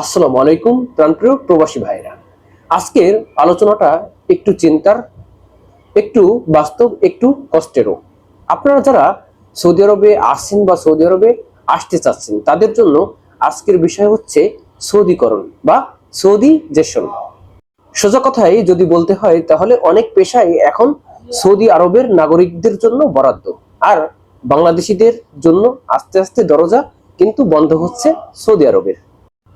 আসসালামু আলাইকুম প্রাণপ্রিয় প্রবাসী ভাইরা আজকের আলোচনাটা একটু চিন্তার, একটু বাস্তব, একটু কষ্টেরও। আপনারা যারা সৌদি আরবে আসছেন বা সৌদি আরবে আসতে চাচ্ছেন, তাদের জন্য আজকের বিষয় হচ্ছে সৌদিকরণ বা সৌদি জেশন সোজা কথায় যদি বলতে হয়, তাহলে অনেক পেশাই এখন সৌদি আরবের নাগরিকদের জন্য বরাদ্দ। আর বাংলাদেশিদের জন্য আস্তে আস্তে দরজা কিন্তু বন্ধ হচ্ছে সৌদি আরবের।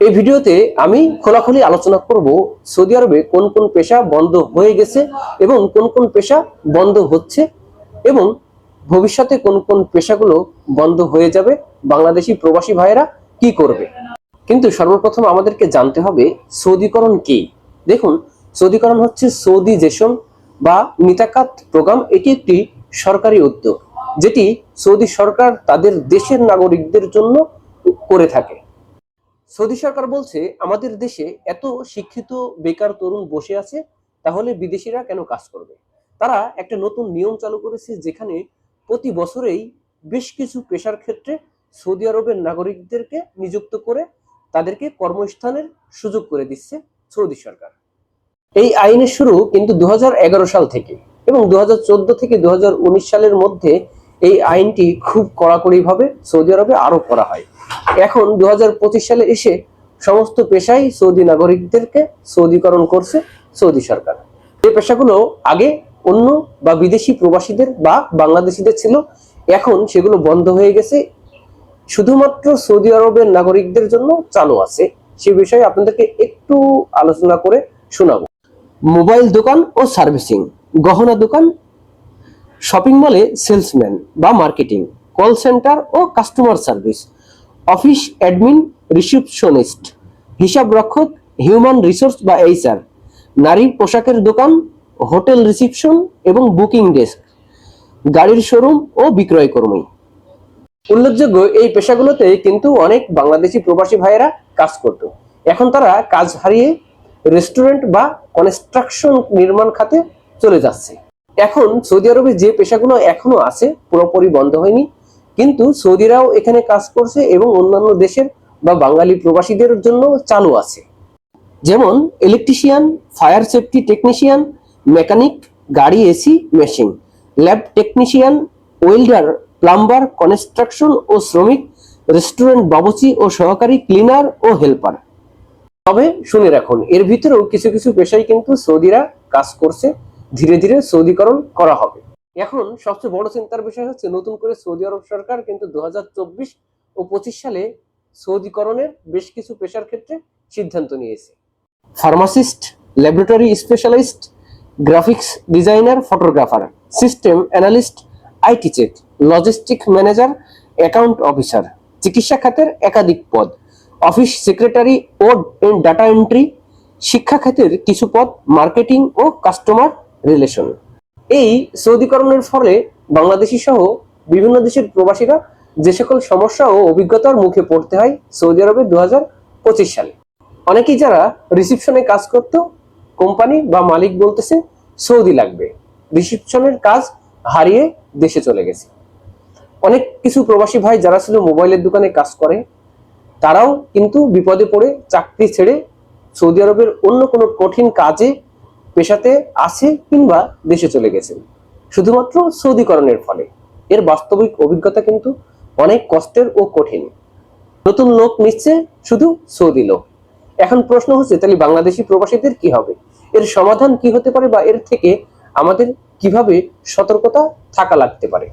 এই ভিডিওতে আমি খোলাখুলি আলোচনা করব সৌদি আরবে কোন কোন পেশা বন্ধ হয়ে গেছে এবং কোন কোন পেশা বন্ধ হচ্ছে এবং ভবিষ্যতে কোন কোন পেশাগুলো বন্ধ হয়ে যাবে, বাংলাদেশি প্রবাসী ভাইয়েরা কি করবে? কিন্তু সর্বপ্রথম আমাদেরকে জানতে হবে সৌদিকরণ কি? দেখুন, সৌদিকরণ হচ্ছে সৌদি জেশন বা নিতাকাত প্রোগ্রাম, এটি একটি সরকারি উদ্যোগ, যেটি সৌদি সরকার তাদের দেশের নাগরিকদের জন্য করে থাকে। সৌদি সরকার বলছে, আমাদের দেশে এত শিক্ষিত, বেকার তরুণ বসে আছে, তাহলে বিদেশিরা কেন কাজ করবে? তারা একটা নতুন নিয়ম চালু করেছে, যেখানে প্রতি বছরেই বেশ কিছু পেশার ক্ষেত্রে সৌদি আরবের নাগরিকদেরকে নিযুক্ত করে তাদেরকে কর্মস্থানের সুযোগ করে দিচ্ছে সৌদি সরকার। এই আইনের শুরু কিন্তু দু হাজার এগারো সাল থেকে এবং দু হাজার চোদ্দ থেকে দু হাজার উনিশ সালের মধ্যে এই আইনটি খুব কড়াকড়িভাবে সৌদি আরবে আরও করা হয়। এখন দু হাজার পঁচিশ সালে এসে সমস্ত পেশাই সৌদি নাগরিকদেরকে সৌদিকরণ করছে সৌদি সরকার। যে পেশাগুলো আগে অন্য বা বিদেশি প্রবাসীদের বা বাংলাদেশিদের ছিল, এখন সেগুলো বন্ধ হয়ে গেছে। শুধুমাত্র সৌদি আরবের নাগরিকদের জন্য চালু আছে। সে বিষয়ে আপনাদেরকে একটু আলোচনা করে শোনাবো। মোবাইল দোকান ও সার্ভিসিং, গহনা দোকান শপিং মলে সেলসম্যান বা মার্কেটিং, কল সেন্টার ও customer service, office admin, receptionist, হিসাব রক্ষক, হিউম্যান রিসোর্স বা এইচআর, নারীর পোশাকের দোকান, হোটেল রিসিপশন এবং বুকিং ডেস্ক, গাড়ির শোরুম ও বিক্রয় কর্মী। উল্লেখযোগ্য এই পেশাগুলোতে কিন্তু অনেক বাংলাদেশি প্রবাসী ভাইয়েরা কাজ করত। এখন তারা কাজ হারিয়ে রেস্টুরেন্ট বা কনস্ট্রাকশন নির্মাণ খাতে চলে যাচ্ছে। এখন সৌদি আরবে যে পেশাগুলো এখনও আছে, পুরোপুরি বন্ধ হয়নি। কিন্তু সৌদিরাও এখানে কাজ করছে এবং অন্যান্য দেশের বা বাঙালি প্রবাসীদের জন্য চালু আছে। যেমন electrician fire safety technician mechanic গাড়ি AC machine lab technician welder plumber construction ও শ্রমিক রেস্টুরেন্ট বাবুচি ও সহকারী ক্লিনার ও হেল্পার তবে শুনে রাখুন, এর ভিতরেও কিছু কিছু পেশায় কিন্তু সৌদিরা কাজ করছে। ধীরে ধীরে সৌদিকরণ করা হবে। এখন সবচেয়ে বড় চিন্তার বিষয় হচ্ছে, নতুন করে সৌদি আরব সরকার কিন্তু দুহাজার চব্বিশ ও পঁচিশ সালে সৌদিকরণের বেশ কিছু পেশার ক্ষেত্রে সিদ্ধান্ত নিয়েছে। Pharmacist, laboratory specialist, graphics designer, photographer, system analyst, IT check, logistic manager, account officer, চিকিৎসা খাতের একাধিক পদ, অফিস সেক্রেটারি ও ডাটা এন্ট্রি, শিক্ষা খাতের কিছু পদ, মার্কেটিং ও কাস্টমার রিলেশন এই সৌদিকরণের ফলে বাংলাদেশি সহ বিভিন্ন দেশের প্রবাসীরা যে সকল সমস্যা ও অভিজ্ঞতার মুখে পড়তে হয় সৌদি আরবে দুহাজার পঁচিশ সালে। অনেকেই যারা রিসিপশনে কাজ করত কোম্পানি বা মালিক বলতেছে, সৌদি লাগবে। রিসিপশনের কাজ হারিয়ে দেশে চলে গেছে। অনেক কিছু প্রবাসী ভাই যারা ছিল মোবাইলের দোকানে কাজ করে, তারাও কিন্তু বিপদে পড়ে চাকরি ছেড়ে সৌদি আরবের অন্য কোনো কঠিন কাজে পেশাতে আছে কিংবা দেশে চলে গেছেন। শুধুমাত্র সৌদিকরণের ফলে। এর বাস্তবিক অভিজ্ঞতা কিন্তু অনেক কষ্টের ও কঠিন। নতুন লোক নিচ্ছে শুধু সৌদি লোক। এখন প্রশ্ন হচ্ছে, তাহলে বাংলাদেশি প্রবাসীদের কি হবে? এর সমাধান কি হতে পারে বা এর থেকে আমাদের কীভাবে সতর্কতা থাকা লাগতে পারে?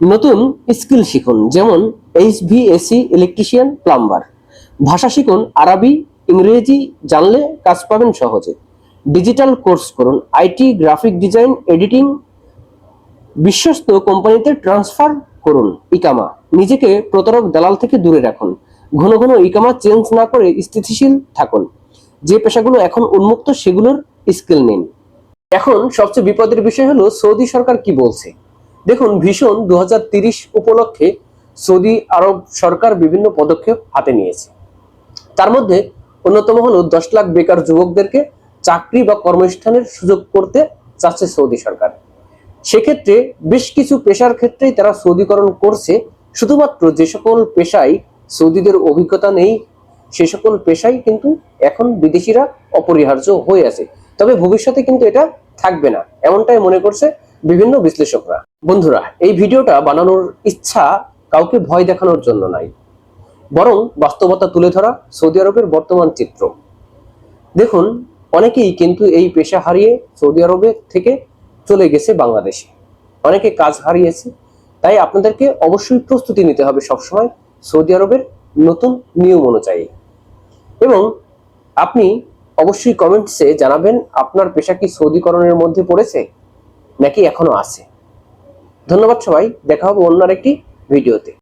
নতুন স্কিল শিখুন, যেমন এইচভিএসি ইলেকট্রিশিয়ান প্লাম্বার। ভাষা শিখুন, আরবি, ইংরেজি জানলে কাজ পাবেন সহজে। ডিজিটাল কোর্স করুন, আইটি, গ্রাফিক ডিজাইন, এডিটিং, বিশ্বস্ত কোম্পানিতে ট্রান্সফার করুন ইকামা। নিজেকে প্রতারক দালাল থেকে দূরে রাখুন। ঘন ঘন ইকামা চেঞ্জ না করে স্থিতিশীল থাকুন। যে পেশাগুলো এখন উন্মুক্ত সেগুলোর স্কিল নিন। এখন সবচেয়ে বিপদের বিষয় হলো সৌদি সরকার কি বলছে? দেখুন, ভীষণ দু উপলক্ষে সৌদি আরব সরকার বিভিন্ন পদক্ষেপ হাতে নিয়েছে। তার মধ্যে অন্যতম হলো দশ লাখ বেকার যুবকদেরকে চাকরি বা কর্মস্থানের সুযোগ করতে চাচ্ছে সৌদি সরকার। সেক্ষেত্রে বেশ কিছু পেশার ক্ষেত্রেই তারা সৌদিকরণ করছে। শুধুমাত্র যে সকল পেশায় সৌদিদের অভিজ্ঞতা নেই, সে সকল পেশাই কিন্তু এখন বিদেশিরা অপরিহার্য হয়ে আছে। তবে ভবিষ্যতে কিন্তু এটা থাকবে না, এমনটাই মনে করছে বিভিন্ন বিশ্লেষকরা। বন্ধুরা, এই ভিডিওটা বানানোর ইচ্ছা কাউকে ভয় দেখানোর জন্য নাই, বরং বাস্তবতা তুলে ধরা সৌদি আরবের বর্তমান চিত্র। দেখুন অনেকেই কিন্তু এই পেশা হারিয়ে সৌদি আরবে থেকে চলে গেছে বাংলাদেশে। অনেকে কাজ হারিয়েছে, তাই আপনাদেরকে অবশ্যই প্রস্তুতি নিতে হবে সবসময় সৌদি আরবের নতুন নিয়ম অনুযায়ী। এবং আপনি অবশ্যই কমেন্টসে জানাবেন, আপনার পেশা কি সৌদিকরণের মধ্যে পড়েছে নাকি এখনও আছে। ধন্যবাদ সবাই, দেখা হবে অন্য একটি ভিডিওতে।